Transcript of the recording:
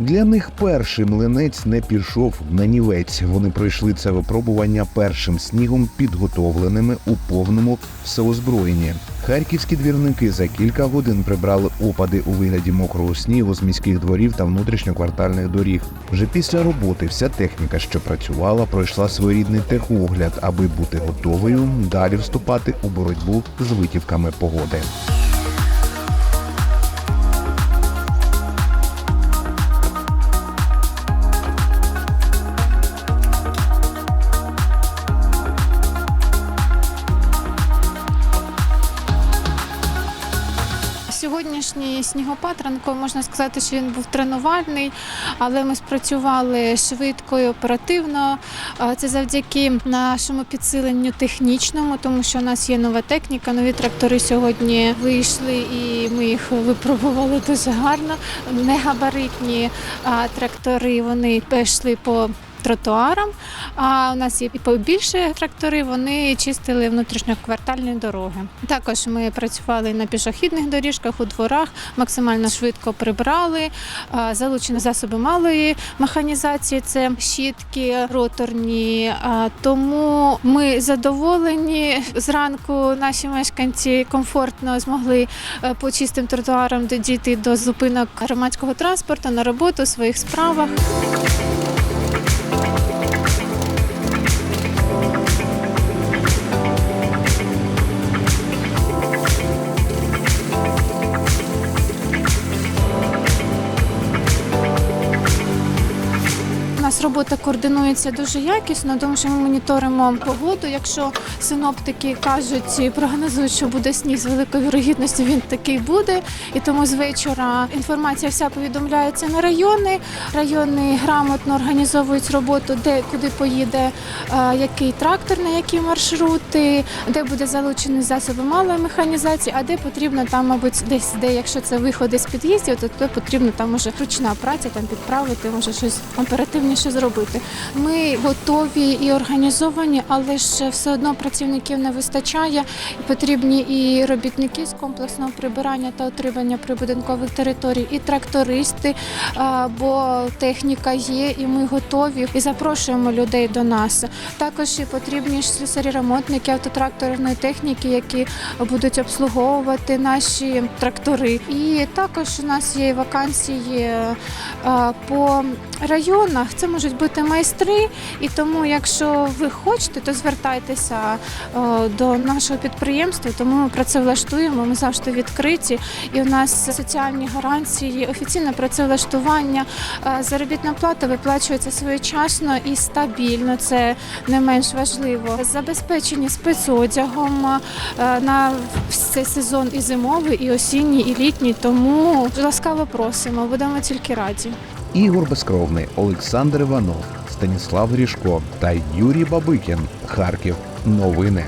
Для них перший млинець не пішов на нівець. Вони пройшли це випробування першим снігом, підготовленими у повному всеозброєнні. Харківські двірники за кілька годин прибрали опади у вигляді мокрого снігу з міських дворів та внутрішньоквартальних доріг. Вже після роботи вся техніка, що працювала, пройшла своєрідний техогляд, аби бути готовою далі вступати у боротьбу з витівками погоди. Сьогоднішній снігопад ранковий, можна сказати, що він був тренувальний, але ми спрацювали швидко і оперативно. Це завдяки нашому підсиленню технічному, тому що у нас є нова техніка, нові трактори сьогодні вийшли і ми їх випробували дуже гарно. Негабаритні трактори вони пішли по тротуарам. А у нас є і побільше трактори, вони чистили внутрішньоквартальні дороги. Також ми працювали на пішохідних доріжках, у дворах, максимально швидко прибрали, залучені засоби малої механізації, це щітки роторні. Тому ми задоволені. Зранку наші мешканці комфортно змогли е, по чистим тротуарам дійти до зупинок громадського транспорту на роботу у своїх справах. Робота координується дуже якісно, тому що ми моніторимо погоду. Якщо синоптики кажуть і прогнозують, що буде сніг з великою вірогідністю, він такий буде. І тому з вечора інформація вся повідомляється на райони. Райони грамотно організовують роботу, де куди поїде е, який трактор, на які маршрути, де буде залучені засоби малої механізації, а де потрібно там, мабуть, десь де, якщо це виходи з під'їздів, то, то потрібно там може ручна праця, там підправити, може щось оперативніше зробити. Ми готові і організовані, але ж все одно працівників не вистачає. Потрібні і робітники з комплексного прибирання та отримання прибудинкових територій, і трактористи, бо техніка є, і ми готові і запрошуємо людей до нас. Також і потрібні ж слюсарі-ремонтники автотракторної техніки, які будуть обслуговувати наші трактори. І також у нас є вакансії по районах. Це можуть бути майстри, і тому, якщо ви хочете, то звертайтеся е, до нашого підприємства, тому ми працевлаштуємо. Ми завжди відкриті. І у нас соціальні гарантії, офіційне працевлаштування, е, заробітна плата виплачується своєчасно і стабільно. Це не менш важливо. Забезпечені спецодягом е, на цей сезон і зимовий, і осінній, і літній. Тому ласкаво просимо. Будемо тільки раді. Ігор Безкровний, Олександр Іванов, Станіслав Грішко та Юрій Бабикін. Харків. Новини.